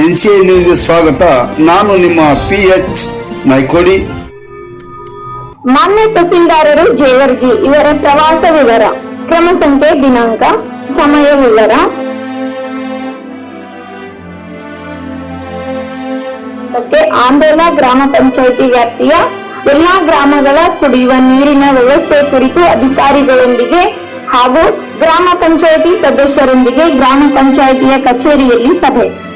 N C ನ್ಯೂಸ್ಗೆ ಸ್ವಾಗತ. ನಾನು ನಿಮ್ಮ ಪಿ ಎಚ್ ಮೈಕೋಡಿ. ಮಾನ್ಯ ತಹಸೀಲ್ದಾರರು, ಜೇವರ್ಗಿ, ಇವರ ಪ್ರವಾಸ ವಿವರ, ಕ್ರಮ ಸಂಖ್ಯೆ ದಿನಾಂಕ, ಸಮಯ ವಿವರ. ಆಂದೋಲ ಗ್ರಾಮ ಪಂಚಾಯಿತಿ ವ್ಯಾಪ್ತಿಯ ಎಲ್ಲಾ ಗ್ರಾಮಗಳ ಕುಡಿಯುವ ನೀರಿನ ವ್ಯವಸ್ಥೆ ಕುರಿತು ಅಧಿಕಾರಿಗಳೊಂದಿಗೆ ಹಾಗೂ ಗ್ರಾಮ ಪಂಚಾಯಿತಿ ಸದಸ್ಯರೊಂದಿಗೆ ಗ್ರಾಮ ಪಂಚಾಯಿತಿಯ ಕಚೇರಿಯಲ್ಲಿ ಸಭೆ.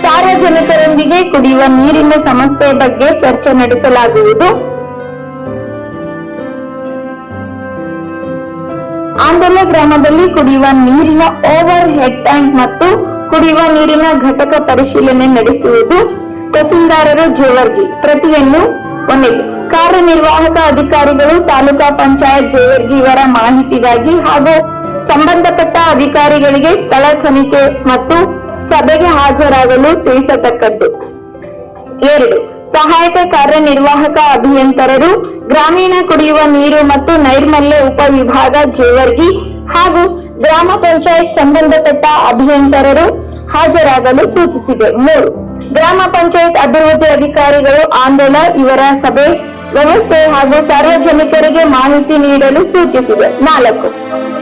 ಸಾರ್ವಜನಿಕರೊಂದಿಗೆ ಕುಡಿಯುವ ನೀರಿನ ಸಮಸ್ಯೆ ಬಗ್ಗೆ ಚರ್ಚೆ ನಡೆಸಲಾಗುವುದು. ಆಂದೋಲ ಗ್ರಾಮದಲ್ಲಿ ಕುಡಿಯುವ ನೀರಿನ ಓವರ್ ಹೆಡ್ ಟ್ಯಾಂಕ್ ಮತ್ತು ಕುಡಿಯುವ ನೀರಿನ ಘಟಕ ಪರಿಶೀಲನೆ ನಡೆಸುವುದು ತಹಸೀಲ್ದಾರರು ಜೇವರ್ಗಿ ಪ್ರತಿಯನ್ನು ಒಂದಿದೆ ಕಾರ್ಯನಿರ್ವಾಹಕ ಅಧಿಕಾರಿಗಳು ತಾಲೂಕಾ ಪಂಚಾಯತ್ ಜೇವರ್ಗಿ ಇವರ ಮಾಹಿತಿಗಾಗಿ ಹಾಗೂ ಸಂಬಂಧಪಟ್ಟ ಅಧಿಕಾರಿಗಳಿಗೆ ಸ್ಥಳ ತನಿಖೆ ಮತ್ತು ಸಭೆಗೆ ಹಾಜರಾಗಲು ತಿಳಿಸತಕ್ಕದ್ದು. ಎರಡು, ಸಹಾಯಕ ಕಾರ್ಯನಿರ್ವಾಹಕ ಅಭಿಯಂತರರು, ಗ್ರಾಮೀಣ ಕುಡಿಯುವ ನೀರು ಮತ್ತು ನೈರ್ಮಲ್ಯ ಉಪವಿಭಾಗ ಜೇವರ್ಗಿ ಹಾಗೂ ಗ್ರಾಮ ಪಂಚಾಯತ್ ಸಂಬಂಧಪಟ್ಟ ಅಭಿಯಂತರರು ಹಾಜರಾಗಲು ಸೂಚಿಸಿದೆ. ಮೂರು, ಗ್ರಾಮ ಪಂಚಾಯತ್ ಅಭಿವೃದ್ಧಿ ಅಧಿಕಾರಿಗಳು ಆಂದೋಲನ ಇವರ ಸಭೆ ವ್ಯವಸ್ಥೆ ಹಾಗೂ ಸಾರ್ವಜನಿಕರಿಗೆ ಮಾಹಿತಿ ನೀಡಲು ಸೂಚಿಸಿದೆ. ನಾಲ್ಕು,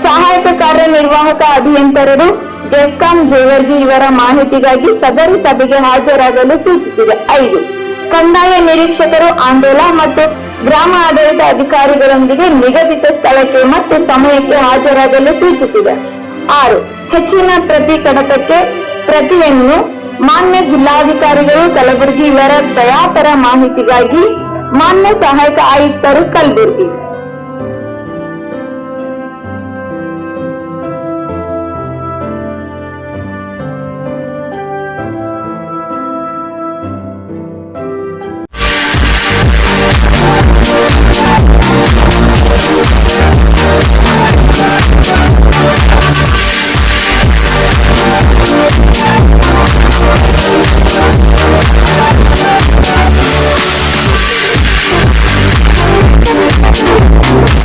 ಸಹಾಯಕ ಕಾರ್ಯನಿರ್ವಾಹಕ ಅಭಿಯಂತರರು ಜೆಸ್ಕಾಂ ಜೇವರ್ಗಿ ಇವರ ಮಾಹಿತಿಗಾಗಿ ಸದರಿ ಸಭೆಗೆ ಹಾಜರಾಗಲು ಸೂಚಿಸಿದೆ. ಐದು, ಕಂದಾಯ ನಿರೀಕ್ಷಕರು ಆಂದೋಲ ಮತ್ತು ಗ್ರಾಮ ಆಡಳಿತ ಅಧಿಕಾರಿಗಳೊಂದಿಗೆ ನಿಗದಿತ ಸ್ಥಳಕ್ಕೆ ಮತ್ತು ಸಮಯಕ್ಕೆ ಹಾಜರಾಗಲು ಸೂಚಿಸಿದೆ. ಆರು, ಹೆಚ್ಚಿನ ಪ್ರತಿ ಕಡತಕ್ಕೆ ಪ್ರತಿಯನ್ನು ಮಾನ್ಯ ಜಿಲ್ಲಾಧಿಕಾರಿಗಳು ಕಲಬುರಗಿ ಇವರ ದಯಾಪರ ಮಾಹಿತಿಗಾಗಿ ಮಾನ್ಯ ಸಹಾಯಕ ಆಯುಕ್ತರು ಕಲಬುರಗಿ.